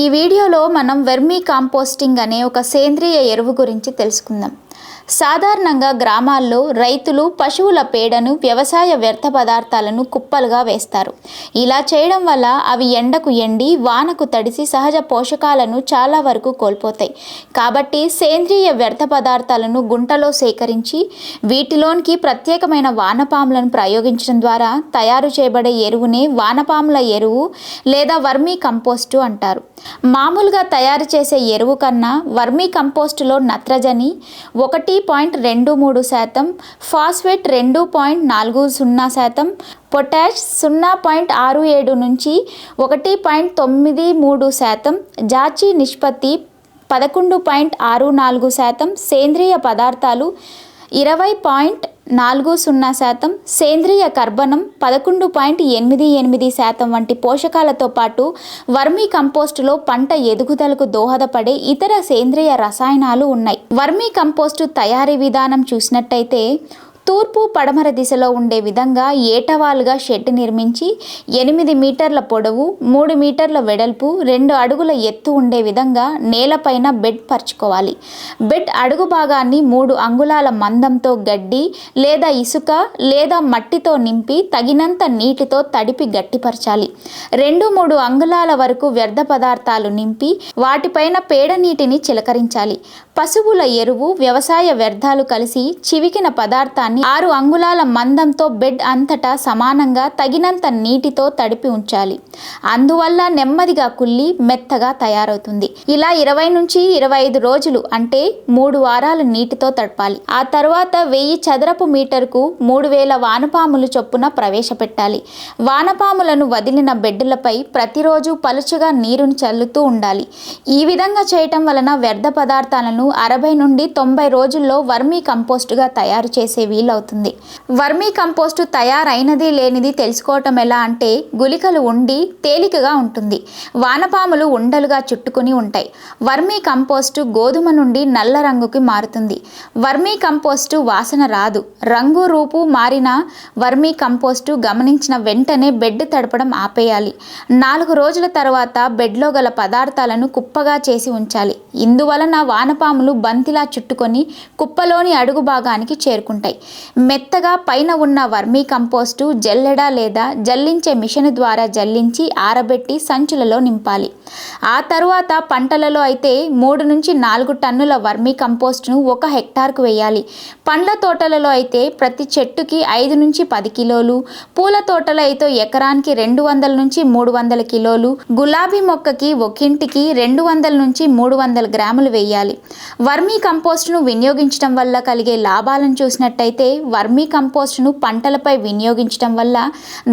ఈ వీడియోలో మనం వెర్మీ కాంపోస్టింగ్ అనే ఒక సేంద్రియ ఎరువు గురించి తెలుసుకుందాం. సాధారణంగా గ్రామాల్లో రైతులు పశువుల పేడను వ్యవసాయ వ్యర్థ పదార్థాలను కుప్పలుగా వేస్తారు. ఇలా చేయడం వల్ల అవి ఎండకు ఎండి వానకు తడిసి సహజ పోషకాలను చాలా వరకు కోల్పోతాయి. కాబట్టి సేంద్రియ వ్యర్థ పదార్థాలను గుంటలో సేకరించి వీటిలోనికి ప్రత్యేకమైన వానపాములను ప్రయోగించడం ద్వారా తయారు చేయబడే ఎరువునే వానపాముల ఎరువు లేదా వర్మీ కంపోస్టు అంటారు. మామూలుగా తయారు చేసే ఎరువు కన్నా వర్మీ కంపోస్టులో నత్రజని ఒకటి పాయింట్ రెండు మూడు శాతం ఫాస్ఫేట్ రెండు పాయింట్ నాలుగు సున్నా శాతం పొటాష్ సున్నా పాయింట్ ఆరు ఏడు నుంచి ఒకటి పాయింట్ తొమ్మిది మూడు శాతం జాచి నిష్పత్తి పదకొండు పాయింట్ ఆరు నాలుగు శాతం సేంద్రియ పదార్థాలు ఇరవై పాయింట్ నాలుగు సున్నా శాతం సేంద్రియ కర్బనం పదకొండు పాయింట్ ఎనిమిది ఎనిమిది శాతం వంటి పోషకాలతో పాటు వర్మీ కంపోస్టులో పంట ఎదుగుదలకు దోహదపడే ఇతర సేంద్రియ రసాయనాలు ఉన్నాయి. వర్మీ కంపోస్టు తయారీ విధానం చూసినట్టయితే తూర్పు పడమర దిశలో ఉండే విధంగా ఏటవాలుగా షెడ్ నిర్మించి ఎనిమిది మీటర్ల పొడవు మూడు మీటర్ల వెడల్పు రెండు అడుగుల ఎత్తు ఉండే విధంగా నేలపైన బెడ్ పరుచుకోవాలి. బెడ్ అడుగు భాగాన్ని మూడు అంగుళాల మందంతో గడ్డి లేదా ఇసుక లేదా మట్టితో నింపి తగినంత నీటితో తడిపి గట్టిపరచాలి. రెండు మూడు అంగుళాల వరకు వ్యర్థ పదార్థాలు నింపి వాటిపైన పేడ నీటిని చిలకరించాలి. పశువుల ఎరువు వ్యవసాయ వ్యర్థాలు కలిసి చివికిన పదార్థాన్ని ఆరు అంగుళాల మందంతో బెడ్ అంతటా సమానంగా తగినంత నీటితో తడిపి ఉంచాలి. అందువల్ల నెమ్మదిగా కుళ్ళి మెత్తగా తయారవుతుంది. ఇలా ఇరవై నుంచి ఇరవై ఐదు రోజులు అంటే మూడు వారాలు నీటితో తడపాలి. ఆ తర్వాత వెయ్యి చదరపు మీటర్కు మూడు వేల వానపాములు చొప్పున ప్రవేశపెట్టాలి. వానపాములను వదిలిన బెడ్డులపై ప్రతిరోజు పలుచగా నీరుని చల్లుతూ ఉండాలి. ఈ విధంగా చేయటం వలన వ్యర్థ పదార్థాలను అరవై నుండి తొంభై రోజుల్లో వర్మీ కంపోస్టుగా తయారు చేసే వీలవుతుంది. వర్మీ కంపోస్టు తయారైనది లేనిది తెలుసుకోవటం ఎలా అంటే గుళికలు ఉండి తేలికగా ఉంటుంది. వానపాములు ఉండలుగా చుట్టుకుని ఉంటాయి. వర్మీ కంపోస్టు గోధుమ నుండి నల్ల రంగుకి మారుతుంది. వర్మీ కంపోస్టు వాసన రాదు. రంగు రూపు మారిన వర్మీ కంపోస్టు గమనించిన వెంటనే బెడ్ తడపడం ఆపేయాలి. నాలుగు రోజుల తర్వాత బెడ్లో గల పదార్థాలను కుప్పగా చేసి ఉంచాలి. ఇందువలన వానపాము వానపాములు బంతిలా చుట్టుకొని కుప్పలోని అడుగు భాగానికి చేరుకుంటాయి. మెత్తగా పైన ఉన్న వర్మీ కంపోస్టు జల్లెడ లేదా జల్లించే మిషన్ ద్వారా జల్లించి ఆరబెట్టి సంచులలో నింపాలి. ఆ తరువాత పంటలలో అయితే మూడు నుంచి నాలుగు టన్నుల వర్మీ కంపోస్ట్ను ఒక హెక్టార్కు వేయాలి. పండ్ల తోటలలో అయితే ప్రతి చెట్టుకి ఐదు నుంచి పది కిలోలు పూల తోటలో అయితే ఎకరానికి రెండు వందల నుంచి మూడు వందల కిలోలు గులాబీ మొక్కకి ఒకింటికి రెండు వందల నుంచి మూడు వందల గ్రాములు వేయాలి. వర్మీ కంపోస్ట్ను వినియోగించడం వల్ల కలిగే లాభాలను చూసినట్టయితే వర్మీ కంపోస్ట్ను పంటలపై వినియోగించడం వల్ల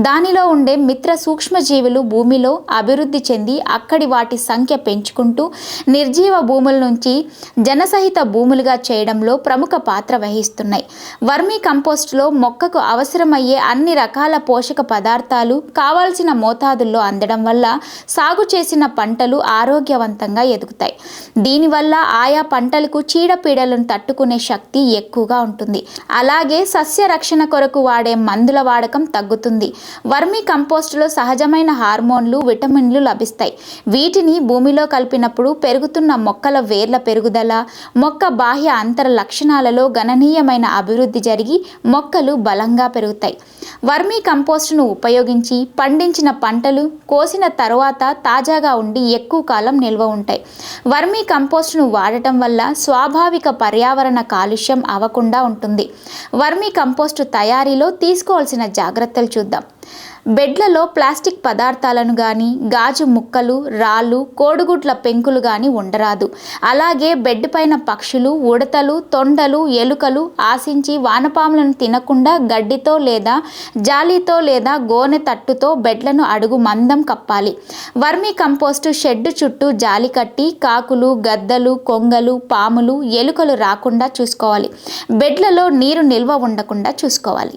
దానిలో ఉండే మిత్ర సూక్ష్మజీవులు భూమిలో అభివృద్ధి చెంది అక్కడి వాటి సంఖ్య పెంచుకుంటూ నిర్జీవ భూముల నుంచి జనసహిత భూములుగా చేయడంలో ప్రముఖ పాత్ర వహిస్తున్నాయి. వర్మీ కంపోస్ట్లో మొక్కకు అవసరమయ్యే అన్ని రకాల పోషక పదార్థాలు కావాల్సిన మోతాదుల్లో అందడం వల్ల సాగు చేసిన పంటలు ఆరోగ్యవంతంగా ఎదుగుతాయి. దీనివల్ల ఆయా పంటలకు చీడపీడలను తట్టుకునే శక్తి ఎక్కువగా ఉంటుంది. అలాగే సస్య రక్షణ కొరకు వాడే మందుల వాడకం తగ్గుతుంది. వర్మీ కంపోస్టులో సహజమైన హార్మోన్లు విటమిన్లు లభిస్తాయి. వీటిని భూమిలో కలిపినప్పుడు పెరుగుతున్న మొక్కల వేర్ల పెరుగుదల మొక్క బాహ్య అంతర లక్షణాలలో గణనీయమైన అభివృద్ధి జరిగి మొక్కలు బలంగా పెరుగుతాయి. వర్మీ కంపోస్టును ఉపయోగించి పండించిన పంటలు కోసిన తర్వాత తాజాగా ఉండి ఎక్కువ కాలం నిల్వ ఉంటాయి. వర్మీ కంపోస్టును వాడటం వల్ల స్వాభావిక పర్యావరణ కాలుష్యం అవ్వకుండా ఉంటుంది. వర్మీ కంపోస్టు తయారీలో తీసుకోవాల్సిన జాగ్రత్తలు చూద్దాం. బెడ్లలో ప్లాస్టిక్ పదార్థాలను కానీ గాజు ముక్కలు రాళ్ళు కోడిగుడ్ల పెంకులు కానీ ఉండరాదు. అలాగే బెడ్ పైన పక్షులు ఉడతలు తొండలు ఎలుకలు ఆశించి వానపాములను తినకుండా గడ్డితో లేదా జాలీతో లేదా గోనె తట్టుతో బెడ్లను అడుగు మందం కప్పాలి. వర్మీ కంపోస్టు షెడ్డు చుట్టూ జాలి కట్టి కాకులు గద్దలు కొంగలు పాములు ఎలుకలు రాకుండా చూసుకోవాలి. బెడ్లలో నీరు నిల్వ ఉండకుండా చూసుకోవాలి.